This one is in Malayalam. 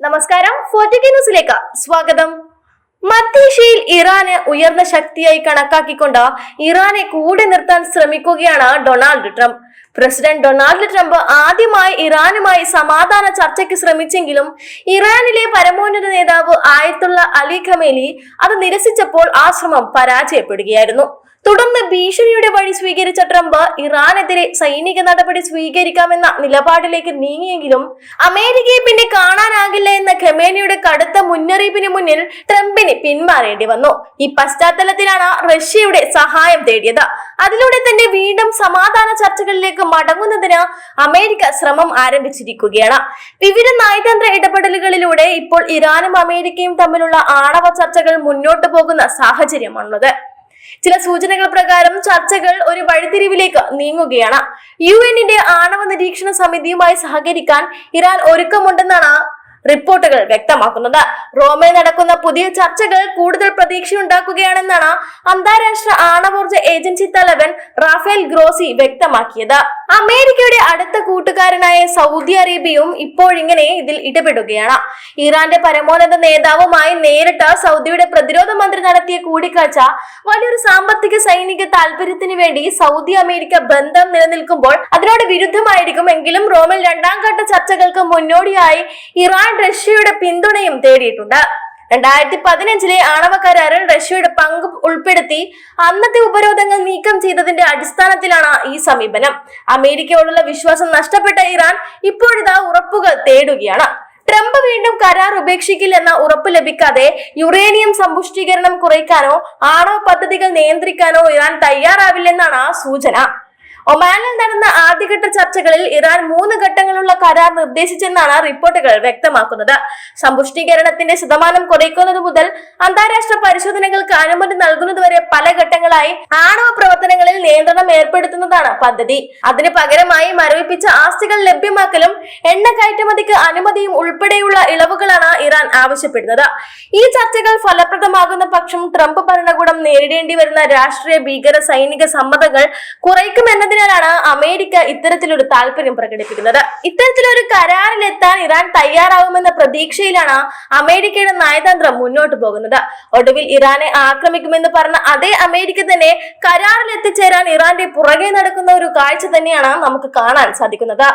നമസ്കാരം ന്യൂസിലേക്ക് സ്വാഗതം. മധ്യേഷ്യയിൽ ഇറാന് ഉയർന്ന ശക്തിയായി കണക്കാക്കിക്കൊണ്ട് ഇറാനെ കൂടെ നിർത്താൻ ശ്രമിക്കുകയാണ് Donald Trump. President Donald Trump ആദ്യമായി ഇറാനുമായി സമാധാന ചർച്ചയ്ക്ക് ശ്രമിച്ചെങ്കിലും ഇറാനിലെ പരമോന്നത നേതാവ് ആയത്തുള്ള അലി ഖമേലി അത് നിരസിച്ചപ്പോൾ ആ ശ്രമം പരാജയപ്പെടുകയായിരുന്നു. തുടർന്ന് ഭീഷണിയുടെ വഴി സ്വീകരിച്ച ട്രംപ് ഇറാനെതിരെ സൈനിക നടപടി സ്വീകരിക്കാമെന്ന നിലപാടിലേക്ക് നീങ്ങിയെങ്കിലും അമേരിക്കയെ പിന്നെ കാണാനാകില്ല ഖമേനിയുടെ കടുത്ത മുന്നറിയിപ്പിന് മുന്നിൽ ട്രംപിന് പിന്മാറേണ്ടി വന്നു. ഈ പശ്ചാത്തലത്തിലാണ് റഷ്യയുടെ സഹായം തേടിയത്. അതിലൂടെ തന്നെ വീണ്ടും സമാധാന ചർച്ചകളിലേക്ക് മടങ്ങുന്നതിന് അമേരിക്ക ശ്രമം ആരംഭിച്ചിരിക്കുകയാണ്. വിവിധ നയതന്ത്ര ഇടപെടലുകളിലൂടെ ഇപ്പോൾ ഇറാനും അമേരിക്കയും തമ്മിലുള്ള ആണവ ചർച്ചകൾ മുന്നോട്ട് പോകുന്ന സാഹചര്യമാണുള്ളത്. ചില സൂചനകൾ പ്രകാരം ചർച്ചകൾ ഒരു വഴിത്തിരിവിലേക്ക് നീങ്ങുകയാണ്. യു എന്നിന്റെ ആണവ നിരീക്ഷണ സമിതിയുമായി സഹകരിക്കാൻ ഇറാൻ ഒരുക്കമുണ്ടെന്നാണ് റിപ്പോർട്ടുകൾ വ്യക്തമാക്കുന്നത്. റോമിൽ നടക്കുന്ന പുതിയ ചർച്ചകൾ കൂടുതൽ പ്രതീക്ഷയുണ്ടാക്കുകയാണെന്നാണ് അന്താരാഷ്ട്ര ആണവോർജ ഏജൻസി തലവൻ റാഫേൽ ഗ്രോസി വ്യക്തമാക്കിയത്. അമേരിക്കയുടെ അടുത്ത കൂട്ടുകാരനായ സൗദി അറേബ്യയും ഇപ്പോഴിങ്ങനെ ഇതിൽ ഇടപെടുകയാണ്. ഇറാന്റെ പരമോന്നത നേതാവുമായി നേരിട്ട് സൗദിയുടെ പ്രതിരോധ മന്ത്രി നടത്തിയ കൂടിക്കാഴ്ച വലിയൊരു സാമ്പത്തിക സൈനിക താല്പര്യത്തിന് വേണ്ടി സൗദി അമേരിക്ക ബന്ധം നിലനിൽക്കുമ്പോൾ അതിനോട് വിരുദ്ധമായിരിക്കും. എങ്കിലും റോമിൽ രണ്ടാം ഘട്ട ചർച്ചകൾക്ക് മുന്നോടിയായി ഇറാൻ റഷ്യയുടെ പിന്തുണയും തേടിയിട്ടുണ്ട്. രണ്ടായിരത്തി പതിനഞ്ചിലെ ആണവ കരാറിൽ റഷ്യയുടെ പങ്ക് ഉൾപ്പെടുത്തി അന്നത്തെ ഉപരോധങ്ങൾ നീക്കം ചെയ്തതിന്റെ അടിസ്ഥാനത്തിലാണ് ഈ സമീപനം. അമേരിക്കയോടുള്ള വിശ്വാസം നഷ്ടപ്പെട്ട ഇറാൻ ഇപ്പോഴിതാ ഉറപ്പുകൾ തേടുകയാണ്. ട്രംപ് വീണ്ടും കരാർ ഉപേക്ഷിക്കില്ലെന്ന ഉറപ്പ് ലഭിക്കാതെ യുറേനിയം സമ്പുഷ്ടീകരണം കുറയ്ക്കാനോ ആണവ പദ്ധതികൾ നിയന്ത്രിക്കാനോ ഇറാൻ തയ്യാറാവില്ലെന്നാണ് സൂചന. ഒമാനിൽ നടന്ന ആദ്യഘട്ട ചർച്ചകളിൽ ഇറാൻ മൂന്ന് ഘട്ടങ്ങളുള്ള കരാർ നിർദ്ദേശിച്ചെന്നാണ് റിപ്പോർട്ടുകൾ വ്യക്തമാക്കുന്നത്. സമ്പുഷ്ടീകരണത്തിന്റെ ശതമാനം കുറയ്ക്കുന്നത് മുതൽ അന്താരാഷ്ട്ര പരിശോധനകൾക്ക് അനുമതി നൽകുന്നതുവരെ പല ഘട്ടങ്ങളായി ആണവ പ്രവർത്തനങ്ങളിൽ നിയന്ത്രണം ഏർപ്പെടുത്തുന്നതാണ് പദ്ധതി. അതിന് പകരമായി മരവിപ്പിച്ച ആസ്തികൾ ലഭ്യമാക്കലും എണ്ണ കയറ്റുമതിക്ക് അനുമതിയും ഉൾപ്പെടെയുള്ള ഇളവുകളാണ് ഇറാൻ ആവശ്യപ്പെടുന്നത്. ഈ ചർച്ചകൾ ഫലപ്രദമാകുന്ന പക്ഷം ട്രംപ് ഭരണകൂടം നേരിടേണ്ടി വരുന്ന രാഷ്ട്രീയ ഭീകര സൈനിക സമ്മതങ്ങൾ കുറയ്ക്കുമെന്നതിനാലാണ് അമേരിക്ക ഇത്തരത്തിലൊരു താല്പര്യം പ്രകടിപ്പിക്കുന്നത്. ഇത്തരത്തിലൊരു കരാറിലെത്താൻ ഇറാൻ തയ്യാറാവുമെന്ന പ്രതീക്ഷയിലാണ് അമേരിക്കയുടെ നയതന്ത്രം മുന്നോട്ട് പോകുന്നത്. ഒടുവിൽ ഇറാനെ ആക്രമിക്കുമെന്ന് പറഞ്ഞ അതേ അമേരിക്ക തന്നെ കരാറിൽ എത്തിച്ചേരാൻ ഇറാന്റെ പുറകെ നടക്കുന്ന ഒരു കാഴ്ച തന്നെയാണ് നമുക്ക് കാണാൻ സാധിക്കുന്നത്.